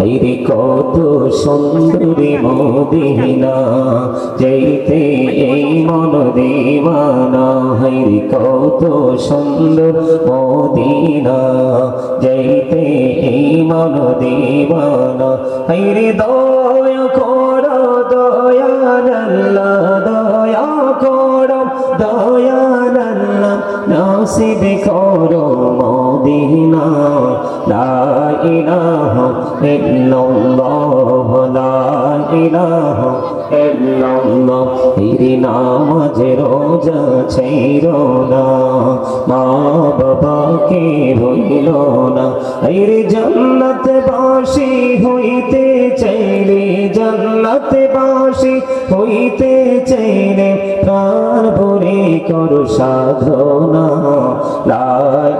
এরে কত সুন্দরী মোদিনা যেতে এই মন দেওয়ানা, হেরে কত সুন্দর মোদিনা যেতে এই মন দেওয়ানা। হেরে দয়া কর দয়া নল্লা দয়া কর দয়া নল্লা করো মদিনা লা ইলাহা ইল্লাল্লাহ, লা ইলাহা ইল্লাল্লাহ এই নামাজ রোজা ছেড়ো না, মা বাবাকে ভুইল না। এই জান্নাত বাসি হইতে চাইলে জান্নাত বাসি হইতে চাইলে প্রাণ ভরে করো সাধনা।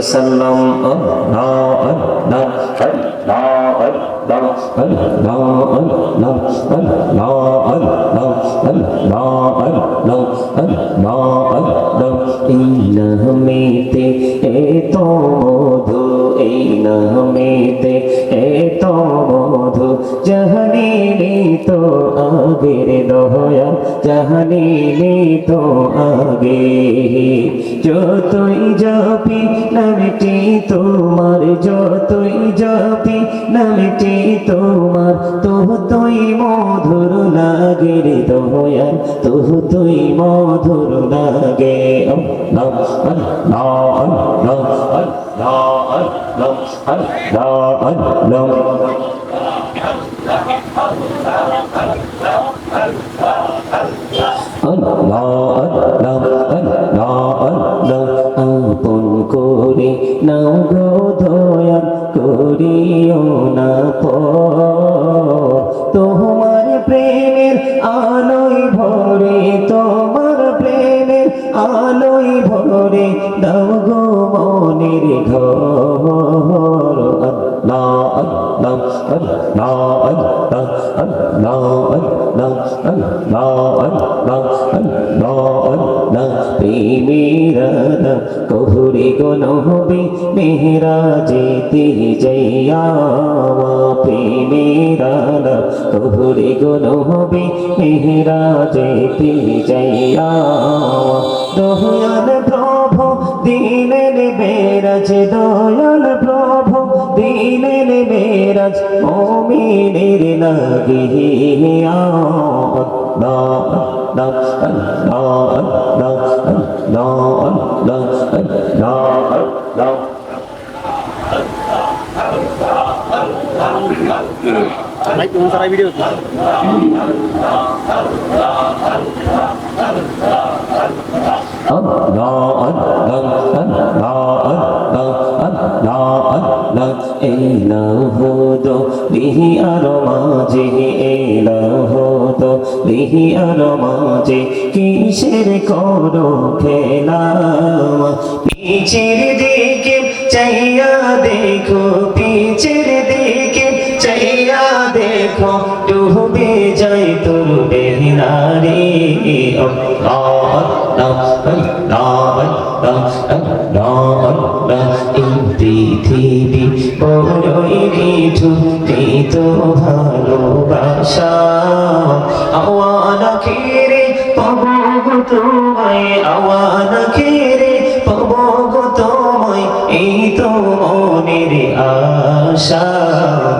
وسلم الله أكبر الله أكبر الله أكبر الله أكبر الله أكبر الله أكبر إله ميتي إتو مدو إله ميتي إتو মধু জাহানিলি তো আবির দহয়া জাহানিলি তো আগে। যতই যাবি নামটি তোমার, যতই যাবি নামটি তোমার তবু তুই মধুর লাগে রে দয়া তবু তুই মধুর লাগে। আল্লাহ আপন করে নাও গো দয়া করিও না তোমার প্রেমের আলোয় ভরে তোমার প্রেমের আলোয় ভরে দাও গো মনের ঘর আল্লাহ আল্লাহ আল্লাহ আল্লাহ আল্লাহ আল্লাহ আল্লাহ আল্লাহ আল্লাহ আল্লাহ প্রেমেরা কহুরে গো নহবে মেহরা যেতে যাইয়া প্রেমেরা কহুরে দিলেন বেরাজ দয়াল প্রভু দিলেন বেরাজ আজ মমিনের লাগিয়া Baik, tunggu sarai video. Allah, Allah, Allah, Allah. এলাহুদ বিহি আর মাঝে এলাহুদ বিহি আর মাঝে কিসের করো খেলা পিছের দিকে চাইয়া দেখো পিছের দিকে চাইয়া দেখো ডুবে যাই তোর আল্লাহ আল্লাহ আল্লাহ আল্লাহ এই পৃথিবী বড়ই মিঠু তো ভালোবাসা আওয়ানা খেরে পাবো গো তোমায় আওয়ানা খেরে পাবো গো তোমায় এই তো মনের আশা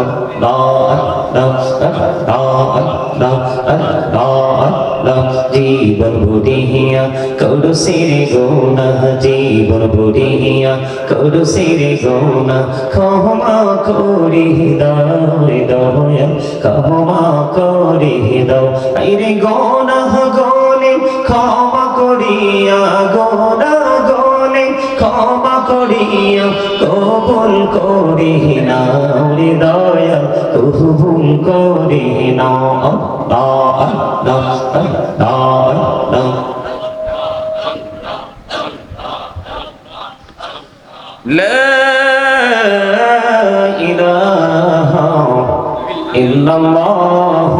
আল্লাহ আল্লাহ আল্লাহ আল্লাহ আল্লাহ জীবন বুড়িয়া করু সিরে গোনা জীবন বুড়িয়া করু সিরে গোনা ক্ষমা করি দাও দয়া ক্ষমা করি দাও। আইরে গোনা গলে ক্ষমা করিয়া গোনা গলে ক্ষমা করিয়া, কবুল করি রে দয়া কবুল করি নাও لا إله إلا الله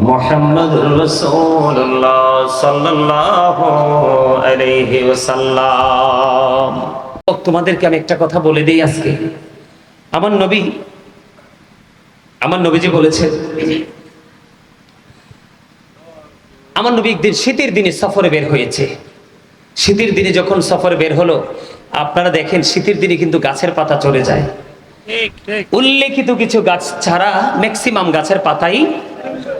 محمد رسول الله صلى الله عليه وسلم তোমাদেরকে আমি একটা কথা বলে দিই আজকে আমার নবী আমার নবীজি বলেছেন আমার নবী একদিন শীতের দিনে সফরে বের হয়েছে। শীতের দিনে যখন সফরে বের হলো আপনারা দেখেন শীতের দিনে কিন্তু গাছের পাতা চলে যায়। উল্লেখিত কিছু গাছ ছাড়া ম্যাক্সিমাম গাছের পাতাই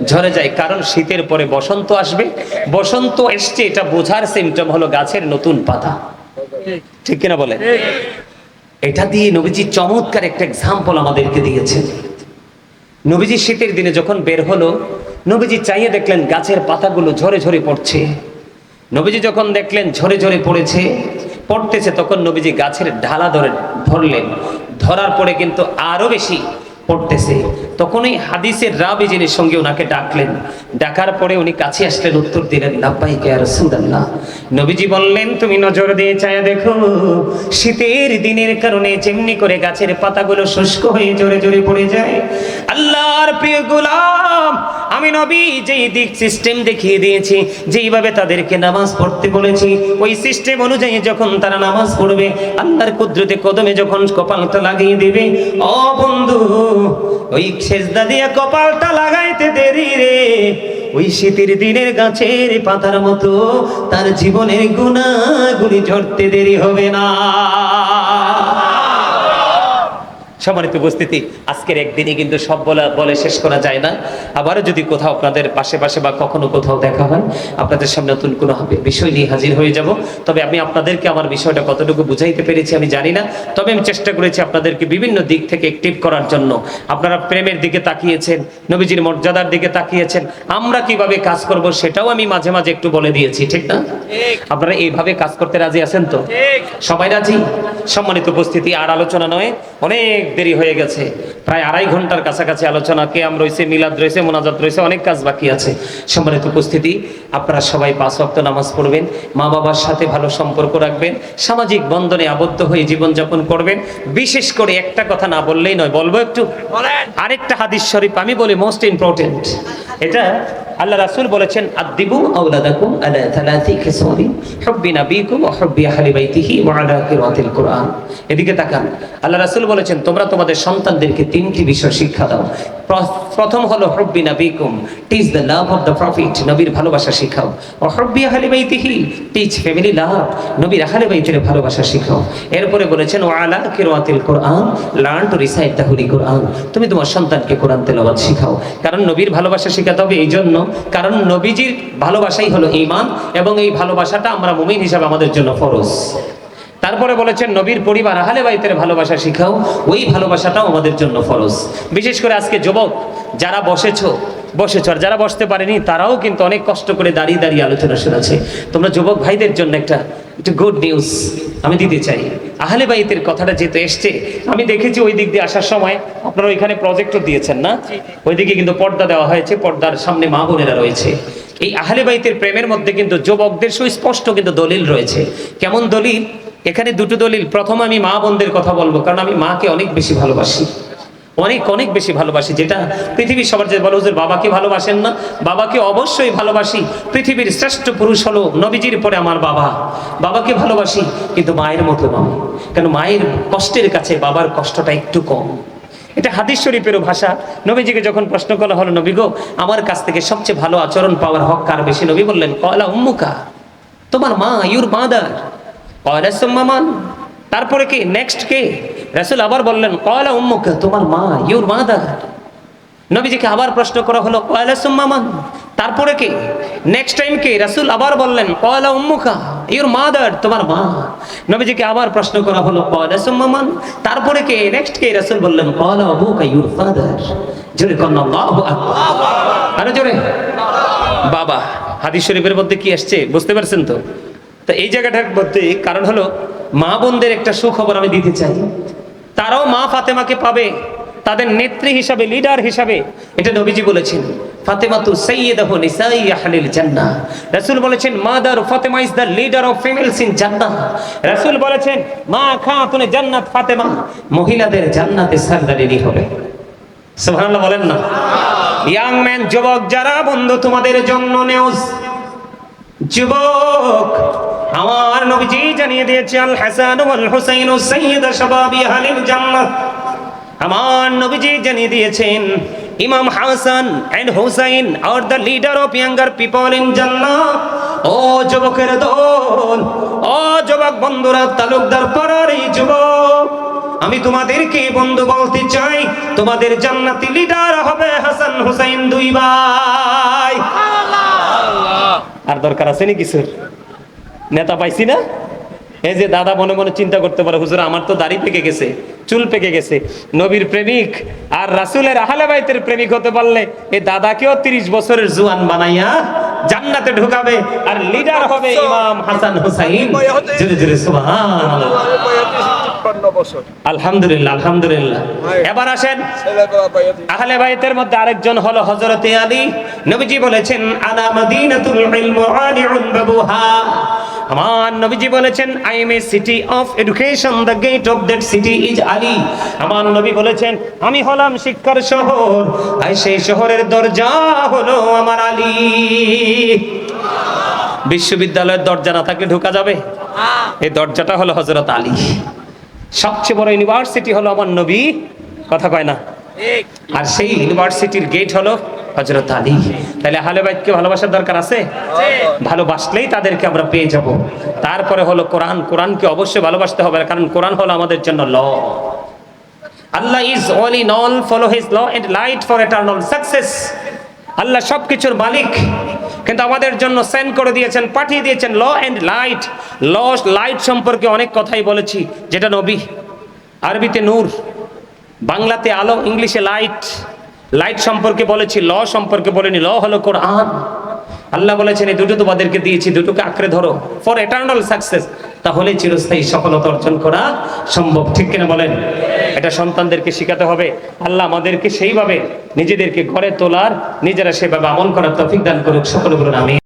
ঝরে যায় কারণ শীতের পরে বসন্ত আসবে। বসন্ত এসছে এটা বোঝার সিমটম হলো গাছের নতুন পাতা। ঠিক। কিনা বলে এটা দিয়ে নবীজি চমৎকার একটা এক্সাম্পল আমাদেরকে দিয়েছেন। নবীজি শীতের দিনে যখন বের হলো নবীজি চাইয়ে দেখলেন গাছের পাতাগুলো ঝরে ঝরে পড়ছে। নবীজি যখন দেখলেন ঝরে ঝরে পড়েছে, পড়তেছে, তখন নবীজি গাছের ঢালা ধরে ধরলেন। ধরার পরে কিন্তু আরও বেশি পড়তেছে। তখন ওই হাদিসের রাবি যিনি সঙ্গে ওনাকে ডাকলেন। ডাকার পরে উনি কাছে আসলেন, উত্তর দিলেন লাব্বাই কে রাসূলুল্লাহ। নবীজি বললেন, তুমি নজর দিয়ে চায়া দেখো, শীতের দিনের কারণে যেমনি করে গাছের পাতাগুলো শুষ্ক হয়ে জোরে জোরে পড়ে যায় আল্লাহর প্রিয় গোলাম, আমি নবী যেই দিক সিস্টেম দেখিয়ে দিয়েছি, যেইভাবে তাদেরকে নামাজ পড়তে বলেছি, ওই সিস্টেম অনুযায়ী যখন তারা নামাজ পড়বে, আল্লাহর কুদরতে কদমে যখন কপালটা লাগিয়ে দেবে, ও বন্ধু, ওই সেজদা দিয়ে কপালটা লাগাইতে দেরি রে। ওই শীতের দিনের গাছের পাতার মতো তার জীবনের গুণাগুলি ঝরতে দেরি হবে না। সম্মানিত উপস্থিতি আজকের একদিনই কিন্তু সব বলা বলে শেষ করা যায় না। আবারও যদি কোথাও আপনাদের পাশে পাশে বা কখনো কোথাও দেখা হয় আপনাদের সামনে নতুন কোনো হবে বিষয় নিয়ে হাজির হয়ে যাব। তবে আমি আপনাদেরকে আমার বিষয়টা কতটুকু বুঝাইতে পেরেছি আমি জানি না। তবে আমি চেষ্টা করেছি আপনাদেরকে বিভিন্ন দিক থেকে অ্যাক্টিভ করার জন্য। আপনারা প্রেমের দিকে তাকিয়েছেন নবীজির মর্যাদার দিকে তাকিয়েছেন। আমরা কীভাবে কাজ করব সেটাও আমি মাঝে মাঝে একটু বলে দিয়েছি ঠিক না? আপনারা এইভাবে কাজ করতে রাজি আছেন তো? সবাই রাজি? সম্মানিত উপস্থিতি আর আলোচনা নয় অনেক দেরি হয়ে গেছে। প্রায় আড়াই ঘণ্টার কাছাকাছি আলোচনা কেয়াম রয়েছে মিলাদ রয়েছে মোনাজাত রয়েছে অনেক কাজ বাকি আছে। সম্মানিত উপস্থিতি আপনারা সবাই পাঁচ ওয়াক্ত নামাজ পড়বেন মা বাবার সাথে ভালো সম্পর্ক রাখবেন সামাজিক বন্ধনে আবদ্ধ হয়ে জীবনযাপন করবেন। বিশেষ করে একটা কথা না বললেই নয় বলব একটু? আরেকটা হাদিস শরীফ আমি বলি মোস্ট ইম্পর্টেন্ট এটা আল্লাহ রাসুল বলেছেন আদিবু আওলাদাকুম আলা থালাথি খিসালি হুব্বি নাবিকুম ওয়া হুব্বি আহলি বাইতিহি ওয়া আলা কিরাতিল কুরআন। এদিকে তাকান, আল্লাহ রাসূল বলেছেন, তোমরা তোমাদের সন্তানদেরকে তিনটি বিষয় শিক্ষা দাও। প্রথম হলো হুব্বি নাবিকুম teach the love of the prophet নবীর ভালোবাসা শিখাও। ওয়া হুব্বি আহলি বাইতিহি টিচ ফ্যামিলি লাভ নবীর আহলি বাইতের ভালোবাসা শিখাও। এরপরে বলেছেন, ওয়া আলা কিরাতিল কুরআন learn to recite the holy Quran. তুমি তোমার সন্তানকে কোরআন তেলাওয়াত শিখাও। কারণ নবীর ভালোবাসা শেখাতে হবে এই জন্য কারণ নবীজির ভালোবাসাই হলো ইমান এবং এই ভালোবাসাটা আমরা মুমিন হিসাবে আমাদের জন্য ফরজ। তারপরে বলেছেন, নবীর পরিবার আহলে বাইতের ভালোবাসা শিখাও, ওই ভালোবাসাটাও আমাদের জন্য ফরজ। বিশেষ করে আজকে যুবক, যারা বসেছ বসেছ, আর যারা বসতে পারেনি, তারাও কিন্তু অনেক কষ্ট করে দাঁড়িয়ে দাঁড়িয়ে আলোচনা শুনেছে। তোমরা যুবক ভাইদের জন্য একটা একটু গুড নিউজ আমি দিতে চাই। আহলে বাইতের কথাটা যেহেতু এসছে, আমি দেখেছি ওই দিক দিয়ে আসার সময় আপনারা ওইখানে প্রজেক্টর দিয়েছেন না? ওইদিকে কিন্তু পর্দা দেওয়া হয়েছে, পর্দার সামনে মা বোনেরা রয়েছে। এই আহলে বাইতের প্রেমের মধ্যে কিন্তু যুবকদের সুস্পষ্ট কিন্তু দলিল রয়েছে। কেমন দলিল? এখানে দুটো দলিল। প্রথম আমি মা বোনদের কথা বলব, কারণ আমি মাকে অনেক বেশি ভালোবাসি। অনেক অনেক বেশি ভালোবাসি। যেটা পৃথিবীর সবার যে বলো, হুজুর, বাবাকে ভালোবাসেন না? বাবাকে অবশ্যই ভালোবাসি। পৃথিবীর শ্রেষ্ঠ পুরুষ হলো নবীজির পরে আমার বাবা। বাবাকে ভালোবাসি, কিন্তু মায়ের মতো নয়। কেন? মায়ের কষ্টের কাছে বাবার কষ্টটা একটু কম। এটা হাদিস শরীফেরও ভাষা। নবীজিকে যখন প্রশ্ন করা হলো, নবী গো, আমার কাছ থেকে সবচেয়ে ভালো আচরণ পাওয়ার হক কার? বেশি নবী বললেন, কয়লা উম্মুকা, তোমার মা, ইউর মাদার। কয়লা সুম্মামান তারপরে কি? নেক্সট কে? রাসূল আবার বললেন কয়লা উম্মুকা, তোমার মা, ইউর মাদার। নবীজিকে আবার প্রশ্ন করা হলো কয়লা সুম্মামান তারপরে কে? নেক্সট টাইম কে? রাসূল আবার বললেন কয়লা উম্মুকা, ইউর মাদার, তোমার মা। নবীজিকে আবার প্রশ্ন করা হলো কয়লা সুম্মামান তারপরে কে? নেক্সট কে? রাসূল বললেন কয়লা উম্মুকা, ইউর ফাদার। জোরে আকবার। আরে জোরে। বাবা, হাদিস শরীফের মধ্যে কি আসছে? বুঝতে পারছেন তো? তো এই জায়গাটার মধ্যে কারণ হলো মা বোনদের একটা সুখবর আমি দিতে চাই। তারাও মা ফাতেমাকে পাবে, তাদের নেত্রী হিসাবে লিডার হিসাবে, এটা নবীজি বলেছেন। ফাতেমা তু সাইয়্যিদাহু নিসাই আহলিল জান্নাহ। রাসূল বলেছেন, mother Fatima is the leader of females in জান্নাহ। রাসূল বলেছেন, মা খাতুনে জান্নাত ফাতেমা, মহিলাদের জান্নাতে সরদারিনী হবে। সুবহানাল্লাহ বলেন না। ইয়াং ম্যান যুবক, যারা বন্ধু, তোমাদের জন্য নিউজ যুবক আমার নবীজি জানিয়ে দিয়েছে আল হাসান ওয়াল হুসাইন সাইয়্যিদ শাবাবি আহলিল জান্নাহ। আমার নবীজি জানিয়ে দিয়েছেন Imam Hasan and Hussain are the leader of younger people in জান্নাহ। ও যুবকের দল ও যুবক বন্ধুরা তালুকদার পাড়ার এই যুবক আমি তোমাদেরকে বন্ধু বলতে চাই তোমাদের জান্নাতি লিডার হবে হাসান হুসাইন দুই ভাই। আর দরকার আছে নি কিছুর নেতা পাইছি না? এই যে দাদা মনে মনে চিন্তা করতে পারে হুজুর আমার তো দাড়ি পেকে গেছে চুল পেকে গেছে। নবীর প্রেমিক আর রাসূলের আহলে বাইতের প্রেমিক হতে পারলে এই দাদাকেও 30 বছরের জুয়ান বানাইয়া জান্নাতে ঢুকাবে আর লিডার হবে ইমাম হাসান হুসাইন। জোরে জোরে সুবহানাল্লাহ। আলহামদুলিল্লাহ আলহামদুলিল্লাহ। এবার আসেন। আহলে বাইতের মধ্যে আরেকজন হলো হযরতে আলী। নবীজি বলেছেন আনা মাদিনাতুল ইলম আলিউন বাবুহা আমার নবীজি বলেছেন I am a city of education the gate of that city is Ali আমার নবী বলেছেন আমি হলাম শিক্ষার শহর আর সেই শহরের দরজা হলো আমার আলী। বিশ্ববিদ্যালয়ের দরজা না থাকলে ঢোকা যাবে? এই দরজাটা হলো হযরত আলী। সবচেয়ে বড় ইউনিভার্সিটি হলো আমার নবী কথা কয় না? আর সেই ইউনিভার্সিটির গেট হলো হজরত আলী। তাহলে আহলে বাইতকে ভালোবাসার দরকার আছে? ভালোবাসলেই তাদেরকে আমরা পেয়ে যাব। তারপরে হলো কোরআন। কোরআনকে অবশ্যই ভালোবাসতে হবে কারণ কোরআন হলো আমাদের জন্য law. Allah is all in all follow his law and light for eternal success আল্লাহ সবকিছুর মালিক। কিন্তু আমাদের জন্য সেন্ড করে দিয়েছেন পাঠিয়ে দিয়েছেন law and light law light সম্পর্কে অনেক কথাই বলেছি যেটা নবী। আরবিতে নূর। বাংলাতে আলো ইংলিশে লাইট লাইট সম্পর্কে বলেছি, ল সম্পর্কে বলেনি ল হলো কোরআন। আল্লাহ বলেছেন, এই দুটো তোমাদেরকে দিয়েছি, দুটোকে আঁকড়ে ধরো ফর এটার্নাল সাকসেস তাহলে চিরস্থায়ী সফলতা অর্জন করা সম্ভব। ঠিক কিনা বলেন? এটা সন্তানদেরকে শেখাতে হবে। আল্লাহ আমাদেরকে সেইভাবে নিজেদেরকে ঘরে তোলার, নিজেরা সেভাবে আমল করার তফিক দান করুক। সকল আমি